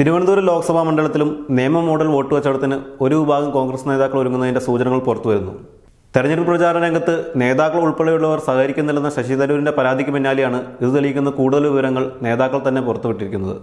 തിരുവനന്തപുരം ലോക്സഭാ മണ്ഡലത്തിലും നിയമ model vote കച്ചവടത്തിന് ഒരു വിഭാഗം കോൺഗ്രസ് നേതാക്കൾ ഒരുങ്ങുന്നതിന്റെ സൂചനകൾ പുറത്തുവരുന്നു. തെരഞ്ഞെടുപ്പ് പ്രചാരണ രംഗത്ത് നേതാക്കൾ ഉൾപ്പെടെയുള്ളവർ സഹകരിക്കുന്നില്ലെന്ന ശശി തരൂരിന്റെ പരാതിക്ക് പിന്നാലെയാണ് ഇത് തെളിയിക്കുന്ന കൂടുതൽ വിവരങ്ങൾ നേതാക്കൾ തന്നെ പുറത്തുവിട്ടിരിക്കുന്നത്.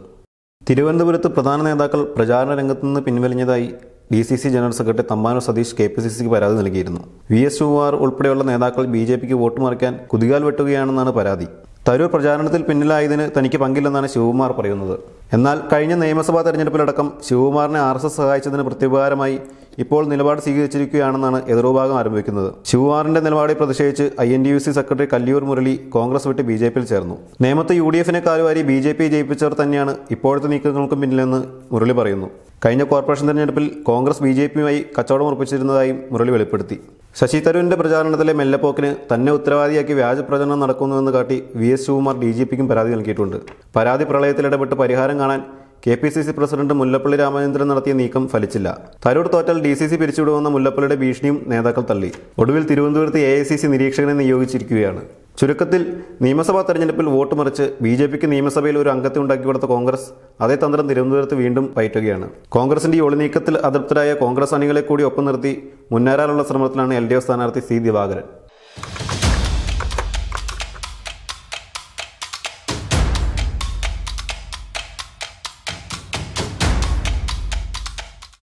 തിരുവനന്തപുരത്ത് പ്രധാന നേതാക്കൾ പ്രചാരണ രംഗത്ത് നിന്ന് പിൻവലിഞ്ഞതായി D C C general secretary Thampanoor Satheesh K P C സിക്ക് പരാതി നൽകിയിരുന്നു. വി എസ് ശിവകുമാർ ഉൾപ്പെടെയുള്ള നേതാക്കൾ ബി ജെ പിക്ക് വോട്ട് മറിക്കാൻ കുതികാൽ വെട്ടുകയാണെന്നാണ് പരാതി. തരൂർ പ്രചാരണത്തിൽ പിന്നിലായതിന് തനിക്ക് പങ്കില്ലെന്നാണ് ശിവകുമാർ പറയുന്നത്. എന്നാൽ കഴിഞ്ഞ നിയമസഭാ തെരഞ്ഞെടുപ്പിലടക്കം ശിവകുമാറിനെ ആർ എസ് എസ് സഹായിച്ചതിന് പ്രത്യുപകാരമായി ഇപ്പോൾ നിലപാട് സ്വീകരിച്ചിരിക്കുകയാണെന്നാണ് എതിർഭാഗം ആരംഭിക്കുന്നത് ശിവകുമാറിന്റെ നിലപാടിൽ പ്രതിഷേധിച്ച് I N D U C secretary Kalliyoor Murali Congress വിട്ട് ബി ജെ പിയിൽ ചേർന്നു. നേമത്ത് യു ഡി എഫിനെ കാലുവാരി ബി ജെ പി ജയിപ്പിച്ചവർ തന്നെയാണ് ഇപ്പോഴത്തെ നീക്കങ്ങൾക്കും പിന്നിലെന്ന് മുരളി പറയുന്നു. കഴിഞ്ഞ കോർപ്പറേഷൻ തെരഞ്ഞെടുപ്പിൽ കോൺഗ്രസ് ബി ജെ പിയുമായി കച്ചവടം ഉറപ്പിച്ചിരുന്നതായും മുരളി വെളിപ്പെടുത്തി. ശശി തരൂരിന്റെ പ്രചാരണത്തിലെ മെല്ലപ്പോക്കിന് തന്നെ ഉത്തരവാദിയാക്കി വ്യാജ പ്രചരണം നടക്കുന്നുവെന്ന് കാട്ടി V S Sivakumar D G പിക്കും പരാതി നൽകിയിട്ടുണ്ട്. പരാതി പ്രളയത്തിലിടപെട്ട് പരിഹാരം കാണാൻ K P C C president Mullappally Ramachandran നടത്തിയ നീക്കം ഫലിച്ചില്ല. തരൂർ തോറ്റാൽ ഡി സി സി പിരിച്ചുവിടുമെന്ന മുല്ലപ്പള്ളിയുടെ ഭീഷണിയും നേതാക്കൾ തള്ളി. ഒടുവിൽ തിരുവനന്തപുരത്ത് എ ഐ സി സി നിരീക്ഷകനെ നിയോഗിച്ചിരിക്കുകയാണ്. ചുരുക്കത്തിൽ നിയമസഭാ തെരഞ്ഞെടുപ്പിൽ വോട്ട് മറിച്ച് ബി ജെ പിക്ക് നിയമസഭയിൽ ഒരു അംഗത്തെ ഉണ്ടാക്കി കൊടുത്ത കോൺഗ്രസ് അതേ തന്ത്രം തിരുവനന്തപുരത്ത് വീണ്ടും പയറ്റുകയാണ്. കോൺഗ്രസിന്റെ ഒളിനീക്കത്തിൽ അതൃപ്തരായ കോൺഗ്രസ് അണികളെ കൂടി ഒപ്പം നിർത്തി മുന്നേറാനുള്ള ശ്രമത്തിലാണ് എൽ ഡി എഫ് സ്ഥാനാർത്ഥി സി ദിവാകരൻ.